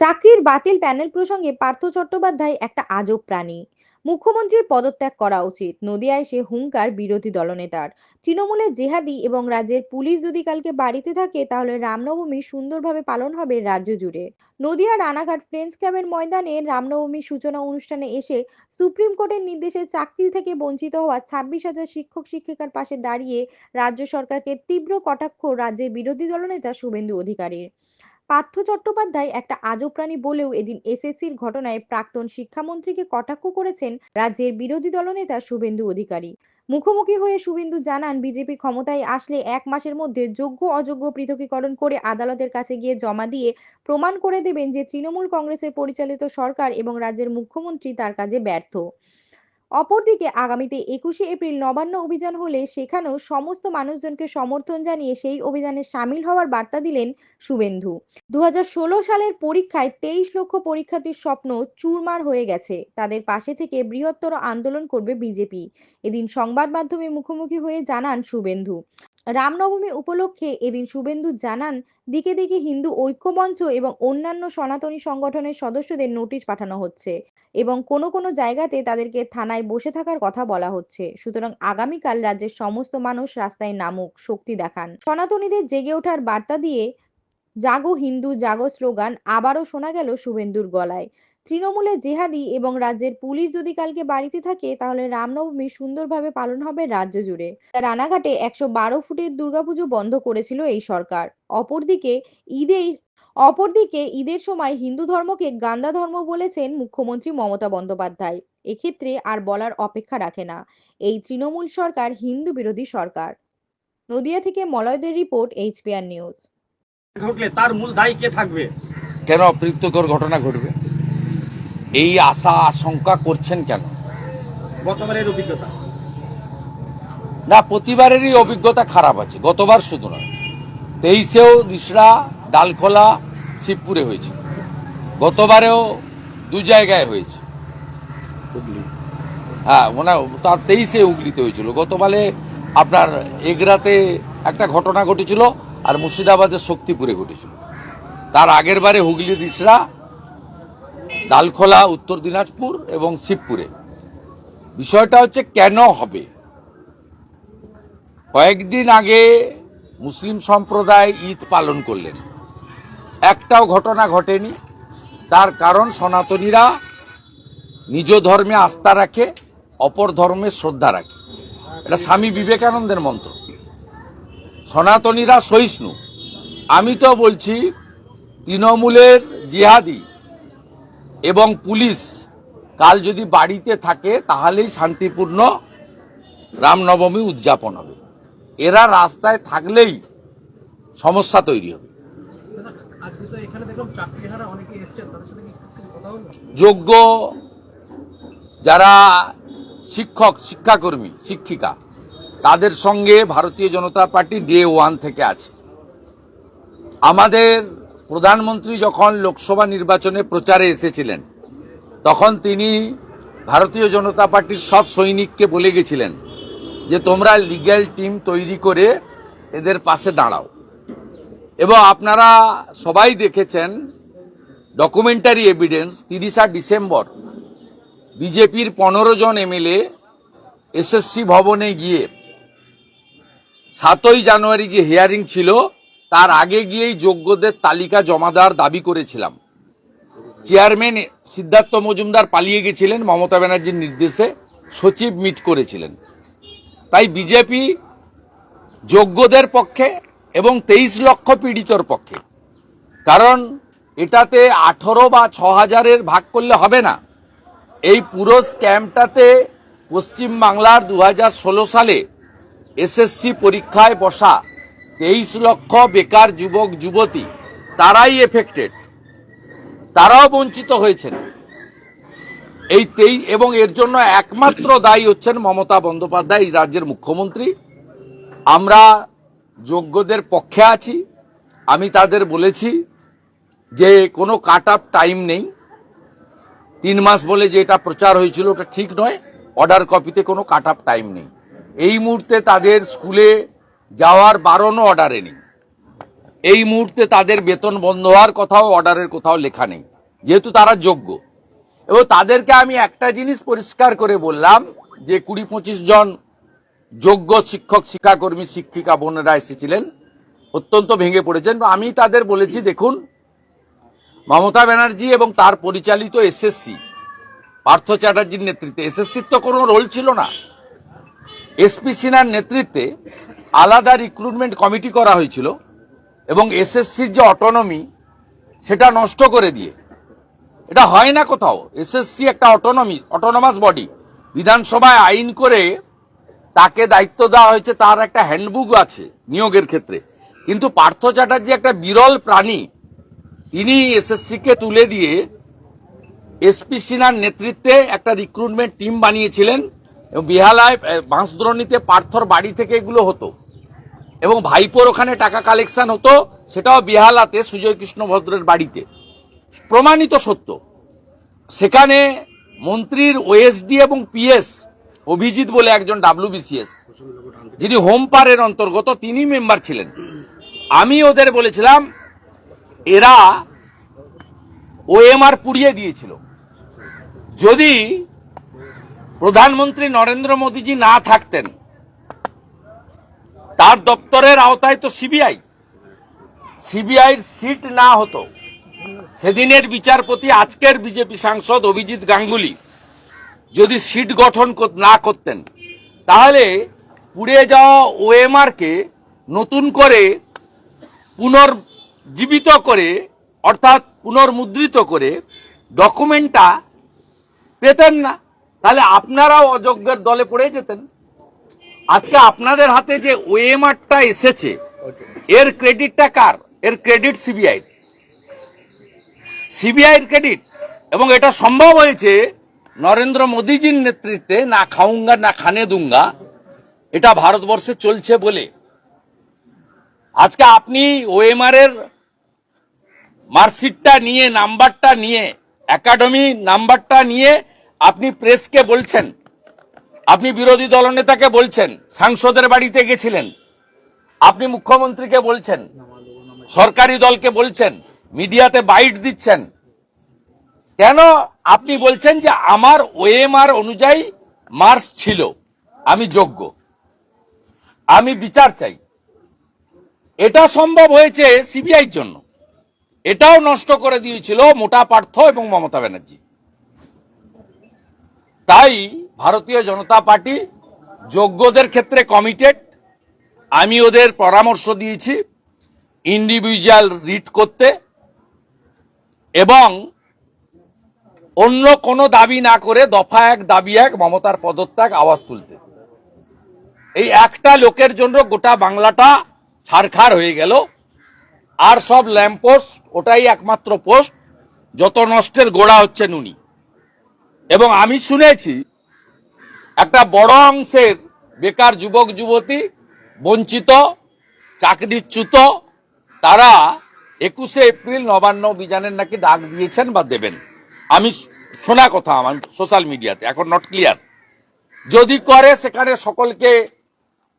চাকরির বাতিল প্যানেল প্রসঙ্গে পার্থ চট্টোপাধ্যায় একটা আজব প্রাণী। মুখ্যমন্ত্রীর পদত্যাগ করা উচিত। নদিয়ায় সে হুঙ্কার বিরোধী দলনেতার। তৃণমূলের জেহাদি এবং রাজ্যের পুলিশ যদি কালকে বাড়িতে থাকে, তাহলে রামনবমী সুন্দরভাবে পালন হবে রাজ্য জুড়ে। নদিয়া রানাঘাট ফ্রেন্ডস ক্লাবের ময়দানে রামনবমীর সূচনা অনুষ্ঠানে এসে সুপ্রিম কোর্টের নির্দেশে চাকরি থেকে বঞ্চিত হওয়া ছাব্বিশ হাজার শিক্ষক শিক্ষিকার পাশে দাঁড়িয়ে রাজ্য সরকারকে তীব্র কটাক্ষ রাজ্যের বিরোধী দলনেতা শুভেন্দু অধিকারীর। পার্থ চট্টোপাধ্যায় একটা আজব প্রাণী বলেও এদিন এসএসসির ঘটনায় প্রাক্তন শিক্ষামন্ত্রীকে কটাক্ষ করেছেন রাজ্যের বিরোধী দলনেতা শুভেন্দু অধিকারী। মুখোমুখি হয়ে শুভেন্দু জানান, বিজেপি ক্ষমতায় আসলে এক মাসের মধ্যে যোগ্য অযোগ্য পৃথকীকরণ করে আদালতের কাছে গিয়ে জমা দিয়ে প্রমাণ করে দেবেন যে তৃণমূল কংগ্রেসের পরিচালিত সরকার এবং রাজ্যের মুখ্যমন্ত্রী তার কাজে ব্যর্থ। অপরদিকে আগামীতে একুশে এপ্রিল নবান্ন অভিযান হলে সেখানেও সমস্ত মানুষজনকে সমর্থন জানিয়ে সেই অভিযানে সামিল হওয়ার বার্তা দিলেন শুভেন্দু। দু হাজার ষোলো সালের পরীক্ষায় তেইশ লক্ষ পরীক্ষার্থীর স্বপ্ন চুরমার হয়ে গেছে। তাদের পাশে থেকে বৃহত্তর আন্দোলন করবে বিজেপি। এদিন সংবাদ মাধ্যমে মুখোমুখি হয়ে জানান শুভেন্দু। রামনবমী উপলক্ষে এদিন শুভেন্দু জানান, দিকে দিকে হিন্দু ঐক্যমঞ্চ এবং অন্যান্য সনাতনী সংগঠনের সদস্যদের নোটিশ পাঠানো হচ্ছে এবং কোনো কোনো জায়গাতে তাদেরকে থানায় বসে থাকার কথা বলা হচ্ছে। সুতরাং আগামীকাল রাজ্যের সমস্ত মানুষ রাস্তায় নামুক, শক্তি দেখান। সনাতনীদের জেগে ওঠার বার্তা দিয়ে, জাগো হিন্দু, জাগো স্লোগান, আবারও শোনা গেল শুভেন্দুর গলায়। তৃণমূলের জেহাদি এবং রাজ্যের পুলিশ যদি কালকে বাড়িতে থাকে তাহলে রামনবমী সুন্দরভাবে পালন হবে রাজ্য জুড়ে। রানাঘাটে একশো বারো ফুটের দুর্গাপুজো বন্ধ করেছিল এই সরকার। অপরদিকে ঈদে অপরদিকে ঈদের সময় হিন্দু ধর্মকে গান্দা ধর্ম বলেছেন মুখ্যমন্ত্রী মমতা বন্দ্যোপাধ্যায়। এক্ষেত্রে আর বলার অপেক্ষা রাখে না। এই তৃণমূল সরকার হিন্দু বিরোধী সরকার। নদিয়া থেকে মলয়দের রিপোর্ট এইচপিআর নিউজ। ঘটলে তার মূল দায়ী কে থাকবে? কেন অপ্রীতকর ঘটনা ঘটবে? এই আশা আশঙ্কা করছেন কেন? গতবারের অভিজ্ঞতা। না প্রতিবারেরই অভিজ্ঞতা খারাপ আছে গতবার শুধু নয়। তেইশেও রিসড়া ডালখোলা শিবপুরে হয়েছে। গতবারেও দু জায়গায় হয়েছে। হ্যাঁ মানে তার তেইশে হুগলিতে হয়েছিল। গতবারে আপনার এগরাতে একটা ঘটনা ঘটেছিল আর মুর্শিদাবাদের শক্তিপুরে ঘটেছিল। তার আগের বারে হুগলি রিসড়া ডালখোলা, উত্তর দিনাজপুর এবং শিবপুরে। বিষয়টা হচ্ছে কেন হবে? কয়েকদিন আগে মুসলিম সম্প্রদায় ঈদ পালন করলেন। একটাও ঘটনা ঘটেনি। তার কারণ সনাতনীরা নিজ ধর্মে আস্থা রাখে, অপর ধর্মে শ্রদ্ধা রাখে। এটা স্বামী বিবেকানন্দের মন্ত্র। সনাতনীরা সহিষ্ণু। আমি তো বলছি, তৃণমূলের জিহাদি এবং পুলিশ কাল যদি বাড়িতে থাকে, তাহলেই শান্তিপূর্ণ রামনবমী উদযাপন হবে। এরা রাস্তায় থাকলেই সমস্যা তৈরি হবে। যোগ্য যারা শিক্ষক, শিক্ষাকর্মী, শিক্ষিকা, তাদের সঙ্গে ভারতীয় জনতা পার্টি ডে ওয়ান থেকে আছে। আমাদের প্রধানমন্ত্রী যখন লোকসভা নির্বাচনে প্রচারে এসেছিলেন, তখন তিনি ভারতীয় জনতা পার্টির সব সৈনিককে বলে গেছিলেন যে তোমরা লিগ্যাল টিম তৈরি করে এদের পাশে দাঁড়াও। এবং আপনারা সবাই দেখেছেন ডকুমেন্টারি এভিডেন্স তিরিশা ডিসেম্বর, বিজেপির পনেরো জন এমএলএ এসএসসি ভবনে গিয়ে সাতই জানুয়ারি যে হিয়ারিং ছিল তার আগে গিয়েই যোগ্যদের তালিকা জমা দেওয়ার দাবি করেছিলাম। চেয়ারম্যান সিদ্ধার্থ মজুমদার পালিয়ে গেছিলেন মমতা ব্যানার্জির নির্দেশে, সচিব মিট করেছিলেন। তাই বিজেপি যোগ্যদের পক্ষে এবং তেইশ লক্ষ পীড়িতর পক্ষে। কারণ এটাতে আঠেরো বা ছ হাজারের ভাগ করলে হবে না। এই পুরো স্ক্যামটাতে পশ্চিম বাংলার দু হাজার ষোলো সালে এসএসসি পরীক্ষায় বসা তেইশ লক্ষ বেকার যুবক, যুবতী, তারাই এফেক্টেড তারাও বঞ্চিত হয়েছেন। এই তেই, এবং এর জন্য একমাত্র দায়ী হচ্ছেন মমতা বন্দ্যোপাধ্যায়, এই রাজ্যের মুখ্যমন্ত্রী। আমরা যোগ্যদের পক্ষে আছি। আমি তাদের বলেছি যে কোনো কাট আপ টাইম নেই। তিন মাস বলে যে এটা প্রচার হয়েছিল, ওটা ঠিক নয়। অর্ডার কপিতে কোনো কাট আপ টাইম নেই। এই মুহূর্তে তাদের স্কুলে যাওয়ার বারণও অর্ডারে নেই। এই মুহূর্তে তাদের বেতন বন্ধ হওয়ার কথাও অর্ডারের কোথাও লেখা নেই, যেহেতু তারা যোগ্য। এবং তাদেরকে আমি একটা জিনিস পরিষ্কার করে বললাম, যে কুড়ি পঁচিশ জন যোগ্য শিক্ষক, শিক্ষাকর্মী, শিক্ষিকা বোনেরা এসেছিলেন, অত্যন্ত ভেঙে পড়েছেন। আমি তাদের বলেছি, দেখুন, মমতা ব্যানার্জি এবং তার পরিচালিত এসএসসি পার্থ চ্যাটার্জির নেতৃত্বে এসএসসির তো কোনো রোল ছিল না। এসপি সিনহার নেতৃত্বে আলাদা রিক্রুটমেন্ট কমিটি করা হয়েছিল এবং এসএসসির যে অটোনমি সেটা নষ্ট করে দিয়ে। এটা হয় না কোথাও। এসএসসি একটা অটোনমি অটোনমাস বডি বিধানসভায় আইন করে তাকে দায়িত্ব দেওয়া হয়েছে, তার একটা হ্যান্ডবুক আছে নিয়োগের ক্ষেত্রে। কিন্তু পার্থ চ্যাটার্জি একটা বিরল প্রাণী, তিনি এসএসসি কে তুলে দিয়ে এসপি সিনহার নেতৃত্বে একটা রিক্রুটমেন্ট টিম বানিয়েছিলেন। এবং বিহালায় বাঁশদ্রোণীতে পার্থর বাড়ি থেকে এগুলো হতো। এবং ভাইপোর ওখানে টাকা কালেকশন হতো, সেটাও বিহালাতে সুজয় কৃষ্ণ ভদ্রের বাড়িতে। প্রমাণিত সত্য, সেখানে মন্ত্রীর ওএসডি এবং পিএস অভিজিৎ বলে একজন ডাব্লিউবিসিএস যিনি হোম পারের অন্তর্গত তিনি মেম্বার ছিলেন। আমি ওদের বলেছিলাম, এরা ওএমআর পুড়িয়ে দিয়েছিল। যদি প্রধানমন্ত্রী নরেন্দ্র মোদীজি না থাকতেন। তার দপ্তরের আওতায় তো সিবিআই। সিবিআইর সিট না হতো। সেদিনের বিচারপতি, আজকের বিজেপি সাংসদ অভিজিৎ গাঙ্গুলি যদি সিট গঠন না করতেন, তাহলে পুড়ে যাওয়া ওএমআর কে নতুন করে পুনর্জীবিত করে, অর্থাৎ পুনর্মুদ্রিত করে ডকুমেন্টটা পেতেন না। তাহলে আপনারাও অযোগ্যের দলে পড়ে যেতেন। আজকে আপনাদের হাতে যে ওএমআরটা এসেছে এর ক্রেডিটটা কার? এর ক্রেডিট সিবিআই। সিবিআইয়ের ক্রেডিট। এবং এটা সম্ভব হয়েছে নরেন্দ্র মোদীজির নেতৃত্বে না খাউঙ্গা না খানে দুঙ্গা এটা ভারতবর্ষে চলছে বলে। আজকে আপনি ওএমআর এর মার্কশিটটা নিয়ে নাম্বারটা নিয়ে একাডেমি নাম্বারটা নিয়ে আপনি প্রেসকে বলছেন, আপনি বিরোধী দলনেতাকে বলছেন, সাংসদের বাড়িতে গেছিলেন, আপনি মুখ্যমন্ত্রীকে বলছেন, সরকারি দলকে বলছেন, মিডিয়াতে বাইট দিচ্ছেন, কেন আপনি বলছেন যে আমার ওএমআর অনুযায়ী মার্স ছিল, আমি যোগ্য, আমি বিচার চাই। এটা সম্ভব হয়েছে সিবিআইর জন্য, এটাও নষ্ট করে দিয়েছিল মোটা পার্থ এবং মমতা ব্যানার্জি। তাই ভারতীয় জনতা পার্টি যোগ্যদের ক্ষেত্রে কমিটেড আমি ওদের পরামর্শ দিয়েছি ইন্ডিভিজুয়াল রিট করতে। এবং অন্য কোনো দাবি না করে দফা এক, দাবি এক, মমতার পদত্যাগ, আওয়াজ তুলতে। এই একটা লোকের জন্য গোটা বাংলাটা ছারখার হয়ে গেল। আর সব ল্যাম্পোস্ট ওটাই একমাত্র পোস্ট। যত নষ্টের গোড়া হচ্ছে নুনি এবং আমি শুনেছি একটা বড় অংশের বেকার যুবক, যুবতী, বঞ্চিত, চাকরিচ্যুত, তারা একুশে এপ্রিল নবান্ন অভিযানের নাকি ডাক দিয়েছেন বা দেবেন। আমি শোনা কথা আমার সোশ্যাল মিডিয়াতে, এখন নট ক্লিয়ার যদি করে, সেখানে সকলকে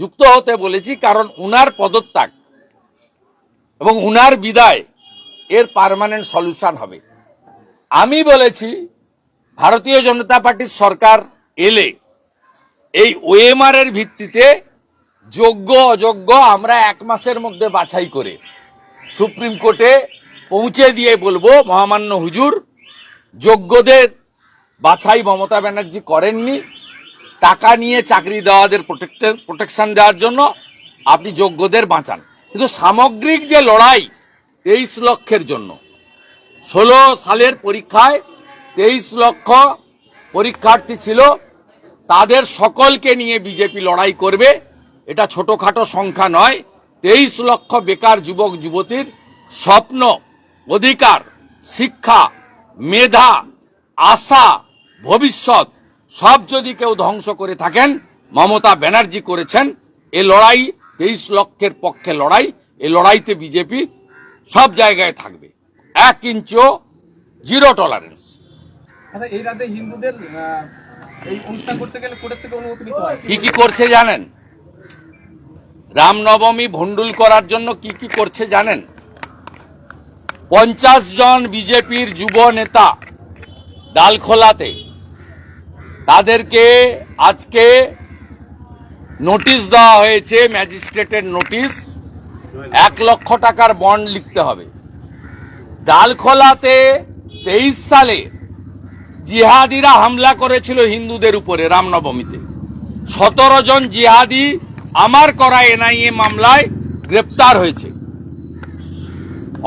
যুক্ত হতে বলেছি, কারণ উনার পদত্যাগ এবং উনার বিদায় এর পার্মানেন্ট সলিউশন হবে। আমি বলেছি ভারতীয় জনতা পার্টির সরকার এলে এই ওএমআর এর ভিত্তিতে যোগ্য, অযোগ্য আমরা এক মাসের মধ্যে বাছাই করে সুপ্রিম কোর্টে পৌঁছে দিয়ে বলব, মহামান্য হুজুর, যোগ্যদের বাছাই মমতা ব্যানার্জি করেননি। টাকা নিয়ে চাকরি দেওয়াদের প্রোটেকশন দেওয়ার জন্য আপনি যোগ্যদের বাঁচান। কিন্তু সামগ্রিক যে লড়াই, তেইশ লক্ষের জন্য, ষোলো সালের পরীক্ষায় তেইশ লক্ষ পরীক্ষার্থী ছিল। তাদের সকলকে নিয়ে বিজেপি লড়াই করবে। এটা ছোটখাটো সংখ্যা নয়। তেইশ লক্ষ বেকার যুবক, যুবতীর স্বপ্ন, অধিকার, শিক্ষা, মেধা, আশা, ভবিষ্যৎ, সব যদি কেউ ধ্বংস করে থাকেন, মমতা ব্যানার্জি করেছেন, এ লড়াই, তেইশ লক্ষের পক্ষে লড়াই, এ লড়াইতে বিজেপি সব জায়গায় থাকবে। এক ইঞ্চিও, জিরো টলারেন্স আচ্ছা এই রাজ্যে হিন্দুদের এই অনুষ্ঠান করতে গেলে কোর্টের থেকে অনুমতি নিতে হয়? কি কি করছে জানেন? রামনবমী ভণ্ডুল করার জন্য কি কি করছে জানেন? পঞ্চাশ জন বিজেপির যুব নেতা ডালখোলাতে, তাদেরকে আজকে নোটিশ দেওয়া হয়েছে, ম্যাজিস্ট্রেটের নোটিশ, এক লক্ষ টাকার বন্ড লিখতে হবে। ডালখোলাতে তেইশ সালে জিহাদিরা হামলা করেছিল হিন্দুদের উপরে রামনবমীতে। সতেরো জন জিহাদি আমার করা এনআইএ মামলায় গ্রেপ্তার হয়েছে।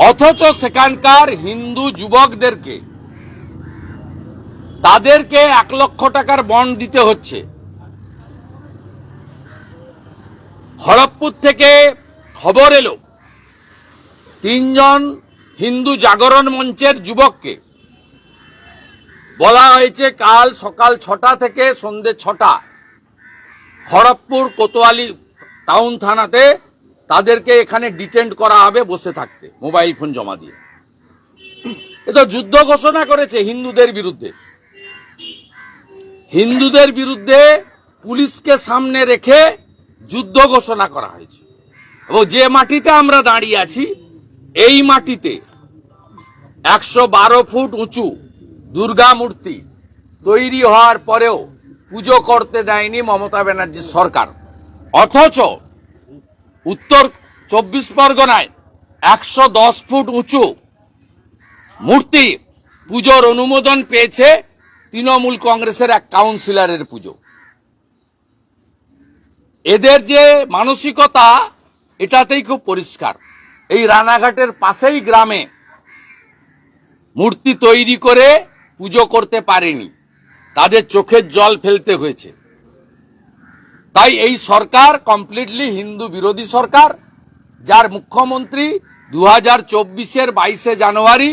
অথচ সেখানকার হিন্দু যুবকদেরকে, তাদেরকে এক লক্ষ টাকার বন্ড দিতে হচ্ছে। খড়গপুর থেকে খবর এলো, তিনজন হিন্দু জাগরণ মঞ্চের যুবককে বলা হয়েছে, কাল সকাল ছটা থেকে সন্ধে ছটা খড়গপুর কোতোয়ালি টাউন থানাতে তাদেরকে এখানে ডিটেন্ড করা হবে বসে থাকতে, মোবাইল ফোন জমা দিয়ে। এ তো যুদ্ধ ঘোষণা করেছে হিন্দুদের বিরুদ্ধে। হিন্দুদের বিরুদ্ধে পুলিশকে সামনে রেখে যুদ্ধ ঘোষণা করা হয়েছে। এবং যে মাটিতে আমরা দাঁড়িয়ে আছি, এই মাটিতে একশো বারো ফুট উঁচু দুর্গা মূর্তি তৈরি হওয়ার পরেও পুজো করতে দেয়নি মমতা ব্যানার্জির সরকার। অথচ উত্তর চব্বিশ পরগনায় একশো দশ ফুট উঁচু মূর্তি পুজোর অনুমোদন পেয়েছে তৃণমূল কংগ্রেসের এক কাউন্সিলরের পুজো। এদের যে মানসিকতা, এটাতেই খুব পরিষ্কার। এই রানাঘাটের পাশেই গ্রামে মূর্তি তৈরি করে পুজো করতে পারেনি। তাদের চোখের জল ফেলতে হয়েছে। তাই এই সরকার কমপ্লিটলি হিন্দু বিরোধী সরকার, যার মুখ্যমন্ত্রী দু হাজার চব্বিশের বাইশে জানুয়ারি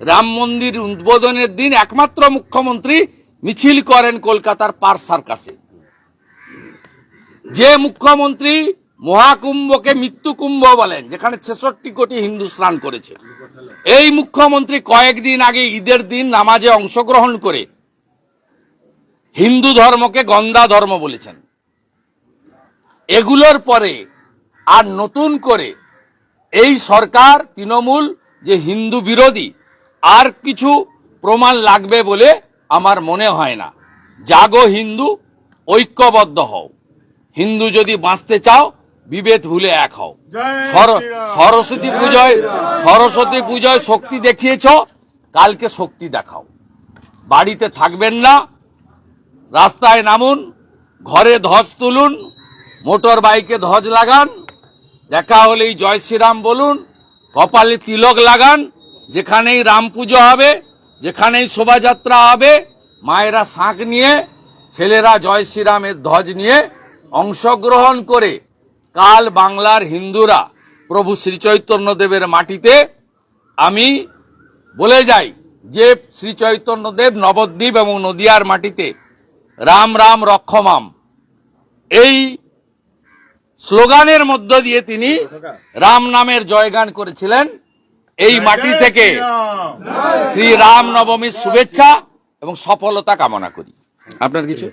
রাম মন্দির উদ্বোধনের দিন একমাত্র মুখ্যমন্ত্রী মিছিল করেন কলকাতার পার্ক সার্কাসে। যে মুখ্যমন্ত্রী মহাকুম্ভকে মৃত্যু কুম্ভ বলেন, যেখানে ছেষট্টি কোটি হিন্দু স্নান করেছে। এই মুখ্যমন্ত্রী কয়েকদিন আগে ঈদের দিন নামাজে অংশগ্রহণ করে হিন্দু ধর্মকে গন্দা ধর্ম বলেছেন। এগুলোর পরে আর নতুন করে এই সরকার তৃণমূল যে হিন্দু বিরোধী, আর কিছু প্রমাণ লাগবে বলে আমার মনে হয় না। জাগো হিন্দু, ঐক্যবদ্ধ হও। হিন্দু যদি বাঁচতে চাও বিভেদ ভুলে এক হও। সরস্বতী পুজোয় সরস্বতী পুজোয় শক্তি দেখিয়েছ কালকে শক্তি দেখাও। বাড়িতে থাকবেন না রাস্তায় নামুন ঘরে ধ্বজ তুলুন মোটর বাইকে ধ্বজ লাগান দেখা হলেই জয় শ্রীরাম বলুন কপালে তিলক লাগান যেখানেই রাম পুজো হবে যেখানেই শোভাযাত্রা হবে মায়েরা শাঁখ নিয়ে ছেলেরা জয় শ্রীরামের ধ্বজ নিয়ে অংশগ্রহণ করে কাল বাংলার হিন্দুরা প্রভু শ্রী চৈতন্যদেবের মাটিতে আমি বলে যাই যে শ্রী চৈতন্যদেব নবদ্বীপ এবং নদিয়ার মাটিতে রাম রাম রক্ষমাম। এই স্লোগানের মধ্য দিয়ে তিনি রাম নামের জয়গান করেছিলেন। এই মাটি থেকে শ্রী রাম নবমীর শুভেচ্ছা এবং সফলতা কামনা করি। আপনার কিছু?